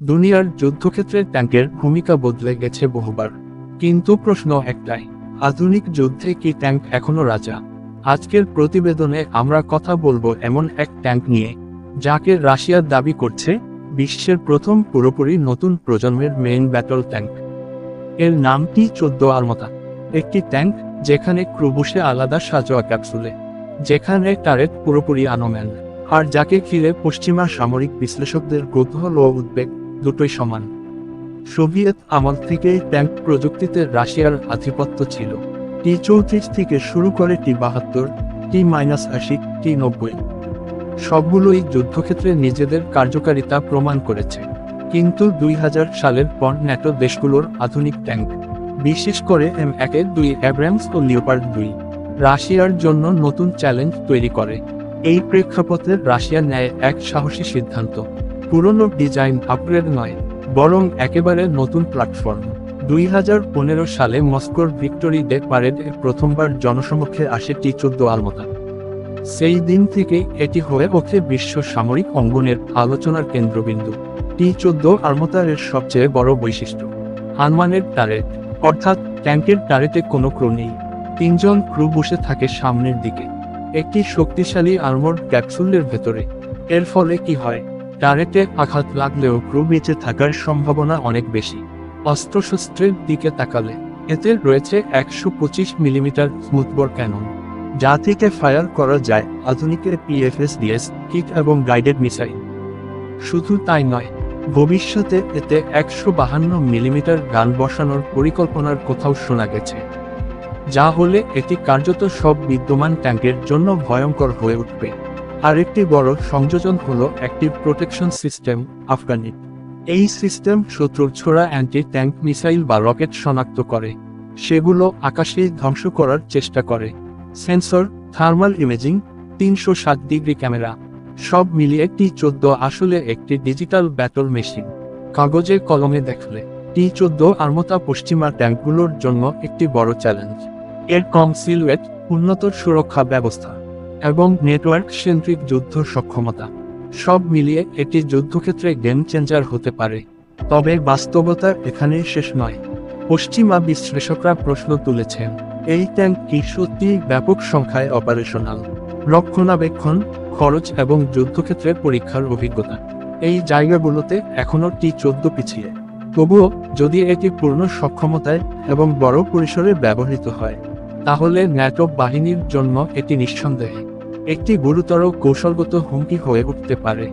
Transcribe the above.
দুনিয়ার যুদ্ধক্ষেত্রে ট্যাঙ্কের ভূমিকা বদলে গেছে বহুবার। কিন্তু প্রশ্ন একটাই, আধুনিক যুদ্ধে কি ট্যাঙ্ক এখনও রাজা? আজকের প্রতিবেদনে আমরা কথা বলব এমন এক ট্যাঙ্ক নিয়ে, যাকে রাশিয়ার দাবি করছে বিশ্বের প্রথম পুরোপুরি নতুন প্রজন্মের মেইন ব্যাটল ট্যাঙ্ক। এর নামটি চোদ্দ আলমতা? একটি ট্যাঙ্ক যেখানে ক্রু বসে আলাদা সাজোয়া ক্যাপসুলে, যেখানে টারেট পুরোপুরি আনম্যান, আর যাকে ঘিরে পশ্চিমা সামরিক বিশ্লেষকদের কৌতূহল ও উদ্বেগ দুটোই সমান। সোভিয়েত আমল থেকেই ট্যাঙ্ক প্রযুক্তিতে রাশিয়ার আধিপত্য ছিল। টি চৌত্রিশ থেকে শুরু করে টি বাহাত্তর, টি মাইনাস আশি, টি নব্বই। সবগুলোই যুদ্ধক্ষেত্রে নিজেদের কার্যকারিতা প্রমাণ করেছে। কিন্তু দুই হাজার সালের পর ন্যাটো দেশগুলোর আধুনিক ট্যাঙ্ক, বিশেষ করে এম একে দুই অ্যাব্রামস ও লিওপার্ড দুই, রাশিয়ার জন্য নতুন চ্যালেঞ্জ তৈরি করে। এই প্রেক্ষাপটে রাশিয়া নেয় এক সাহসী সিদ্ধান্ত। পুরনো ডিজাইন আপগ্রেড নয়, বরং একেবারে নতুন প্ল্যাটফর্ম দুই হাজার পনেরো সালে মস্কোর ভিক্টোরি ডে প্যারেডে প্রথমবার জনসমক্ষে আসে টি চোদ্দ আলমতা সেই দিন থেকে এটি হয়ে ওঠে বিশ্ব সামরিক অঙ্গনের আলোচনার কেন্দ্রবিন্দু। টি চোদ্দ আলমতারের সবচেয়ে বড় বৈশিষ্ট্য হানমানের টারেট অর্থাৎ ট্যাঙ্কের টারেটে কোনো ক্রু নেই। তিনজন ক্রু বসে থাকে সামনের দিকে। একটি শক্তিশালী আর্মোর্ড ক্যাপসুলের ভেতরে। এর ফলে কি হয়? টারেটে আঘাত লাগলেও ক্রু বেঁচে থাকার সম্ভাবনা অনেক বেশি। অস্ত্রশস্ত্রের দিকে তাকালে এতে রয়েছে একশো পঁচিশ মিলিমিটার স্মুথবর ক্যানন, যা থেকে ফায়ার করা যায় আধুনিকের পিএফএস ডিএস কিট এবং গাইডেড মিসাইল। শুধু তাই নয়, ভবিষ্যতে এতে একশো বাহান্ন মিলিমিটার গান বসানোর পরিকল্পনার কোথাও শোনা গেছে, যা হলে এটি কার্যত সব বিদ্যমান ট্যাঙ্কের জন্য ভয়ঙ্কর হয়ে উঠবে। আরেকটি বড় সংযোজন হল অ্যাক্টিভ প্রোটেকশন সিস্টেম আফগানিট এই সিস্টেম শত্রুর ছোড়া অ্যান্টি ট্যাঙ্ক মিসাইল বা রকেট শনাক্ত করে। সেগুলো আকাশে ধ্বংস করার চেষ্টা করে। সেন্সর থার্মাল ইমেজিং তিনশো ষাট ডিগ্রি ক্যামেরা। সব মিলিয়ে টি চোদ্দ আসলে একটি ডিজিটাল ব্যাটল মেশিন কাগজে কলমে দেখলে, টি চোদ্দ আর্মতা পশ্চিমা ট্যাঙ্কগুলোর জন্য একটি বড় চ্যালেঞ্জ এর কম সিলুয়েট উন্নত সুরক্ষা ব্যবস্থা। এবং নেটওয়ার্ক সেন্ট্রিক যুদ্ধ সক্ষমতা। সব মিলিয়ে এটি যুদ্ধক্ষেত্রে গেম চেঞ্জার হতে পারে। তবে বাস্তবতা এখানেই শেষ নয়। পশ্চিমা বিশ্লেষকরা প্রশ্ন তুলেছেন, এই ট্যাঙ্ক কি সত্যি ব্যাপক সংখ্যায় অপারেশনাল রক্ষণাবেক্ষণ, খরচ এবং যুদ্ধক্ষেত্রে পরীক্ষার অভিজ্ঞতা। এই জায়গাগুলোতে এখনও টি চোদ্দ পিছিয়ে। তবুও, যদি এটি পূর্ণ সক্ষমতায় এবং বড় পরিসরে ব্যবহৃত হয়, তাহলে ন্যাটো বাহিনীর জন্য এটি নিঃসন্দেহে। একটি গুরুতর কৌশলগত হুমকি হয়ে উঠতে পারে।